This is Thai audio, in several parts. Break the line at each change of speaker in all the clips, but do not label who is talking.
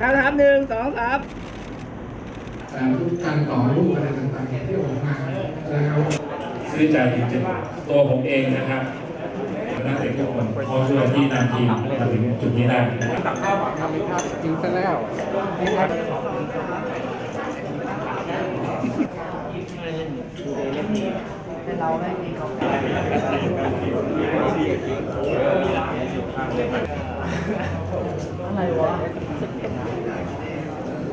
ครับนะครับหนึ่งสองสาม
การทุกการต่อรูปอะไรต่างๆที่ออกมานะครับ
ซื้อใจจริงๆตัวผมเองนะครับนักเตะทุกคนเขาช่วยที่นำทีมมาถึงจุดนี้ได้นะครับ
จริงซะแล้ว
เรามี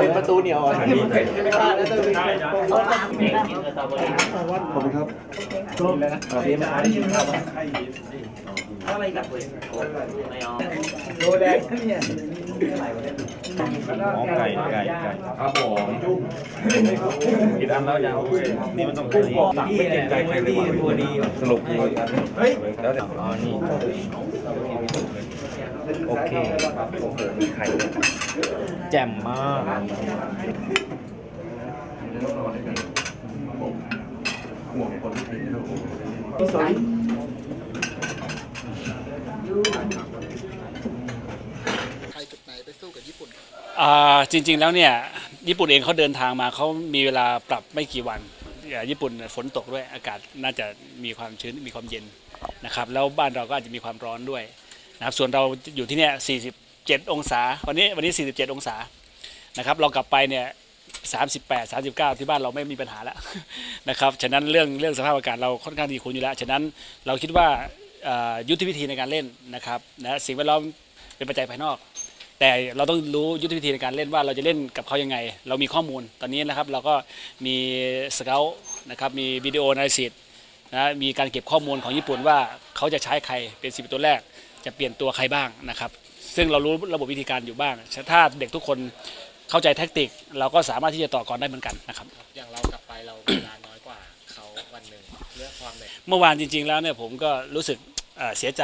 เป็
นประตูเหนียวอะไม่พลาดแล้วต้องมีเขาตามขอบคุณครับเรียนมาอะไรกับเลยไม่เอาโลแดงเนี่ย
อ๋อไก่ไก่ไก่ครับผมกินอันแล้วยาวเว้ยนี่มันต้องไก่ตักไม่กินไก่ไก่ดีตัวดีสรุปคือเฮ้ยแล้วเดี๋ยวอ๋อนี่ โอเคโอ้โหมีไข่ด้วยแจ่มมาก
อ่าจริง ๆ แล้วเนี่ยญี่ปุ่นเองเขาเดินทางมาเขามีเวลาปรับไม่กี่วันญี่ปุ่นฝนตกด้วยอากาศน่าจะมีความชื้นมีความเย็นนะครับแล้วบ้านเราก็อาจจะมีความร้อนด้วย นะครับส่วนเราอยู่ที่เนี่ย47 องศา วันนี้วันนี้ 47 องศานะครับเรากลับไปเนี่ย38 39 ที่บ้านเราไม่มีปัญหาแล้วนะครับฉะนั้นเรื่องเรื่องสภาพอากาศเราค่อนข้างดีคุ้นอยู่แล้วฉะนั้นเราคิดว่าอ่ายุทธวิธีในการเล่นนะครับนะสิ่งแวดล้อมเป็นปัจจัยภายนอก แต่เราต้องรู้ยุทธวิธีในการเล่นว่าเราจะเล่นกับเขายังไง เรามีข้อมูลตอนนี้นะครับเราก็มีสเกลนะครับมีวิดีโอนาลิซิส นะมีการเก็บข้อมูลของญี่ปุ่นว่าเขาจะใช้ใครเป็นสิบตัวแรก จะเปลี่ยนตัวใครบ้างนะครับ ซึ่งเรารู้ระบบวิธีการอยู่บ้างถ้าเด็กทุกคนเข้าใจแท็กติก เราก็สามารถที่จะต่อกรได้เหมือนกันนะครับ
อย่างเรากลับไปเราเวลาน้อยกว่าเขาวันหนึ่งเรื่องความเหนื่อย
เมื่อวานจริง ๆ แล้วเนี่ยผมก็รู้สึกเอ่อเสียใจ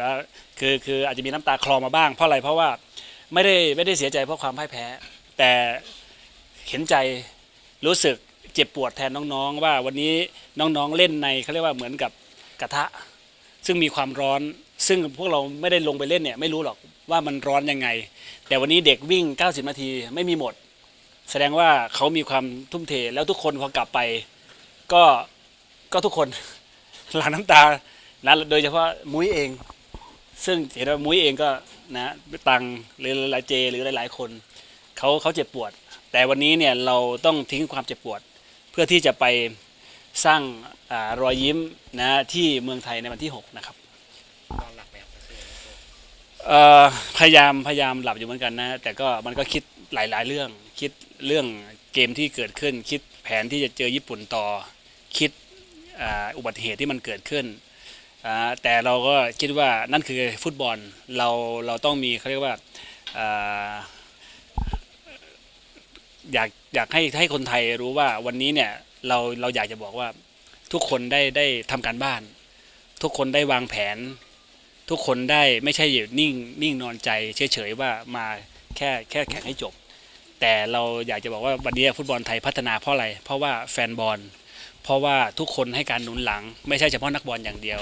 นะคือคืออาจจะมีน้ำตาคลอมาบ้างเพราะอะไรเพราะว่าไม่ได้ไม่ได้เสียใจเพราะความพ่ายแพ้ แต่เห็นใจรู้สึกเจ็บปวดแทนน้องๆ ว่าวันนี้ น้องๆเล่นในเขาเรียกว่าเหมือนกับกระทะ ซึ่งมีความร้อน ซึ่งพวกเราไม่ได้ลงไปเล่นเนี่ยไม่รู้หรอกว่ามันร้อนยังไง แต่วันนี้เด็กวิ่ง 90 นาทีไม่มีหมด แสดงว่าเขามีความทุ่มเทแล้วทุกคนพอกลับไป ก็ก็ทุกคนหลั่งน้ำตานะโดยเฉพาะมุ้ยเอง ซึ่งเห็นว่ามุ้ยเองก็นะตังหรือหลายเจ หรือหลายๆคนเขาเขาเจ็บปวด แต่วันนี้เนี่ยเราต้องทิ้งความเจ็บปวด เพื่อที่จะไป สร้างอารอยยิ้มนะที่เมืองไทยในวันที่ 6 นะครับ
นอนหลับแบบเมื่อคืน
เอ่อพยายามพยายามหลับอยู่เหมือนกันนะ แต่ก็มันก็คิดหลาย ๆ เรื่อง คิดเรื่องเกมที่เกิดขึ้น คิดแผนที่จะเจอญี่ปุ่นต่อ คิดอ่าอุบัติเหตุที่มันเกิดขึ้นอ่าแต่เราก็คิดว่านั่นคือฟุตบอลเราเราต้องมีเขาเรียกว่าอ่าอยากอยากให้ให้คนไทยรู้ว่าวันนี้เนี่ย เราเราอยากจะบอกว่าทุกคนได้ได้ทำการบ้าน ทุกคนได้วางแผน ทุกคนได้ไม่ใช่อยู่นิ่งนิ่งนอนใจเฉยๆว่ามาแค่แค่แข่งให้จบ แต่เราอยากจะบอกว่าวันนี้ฟุตบอลไทยพัฒนาเพราะอะไร เพราะว่าแฟนบอล เพราะว่าทุกคนให้การหนุนหลัง ไม่ใช่เฉพาะนักบอลอย่างเดียว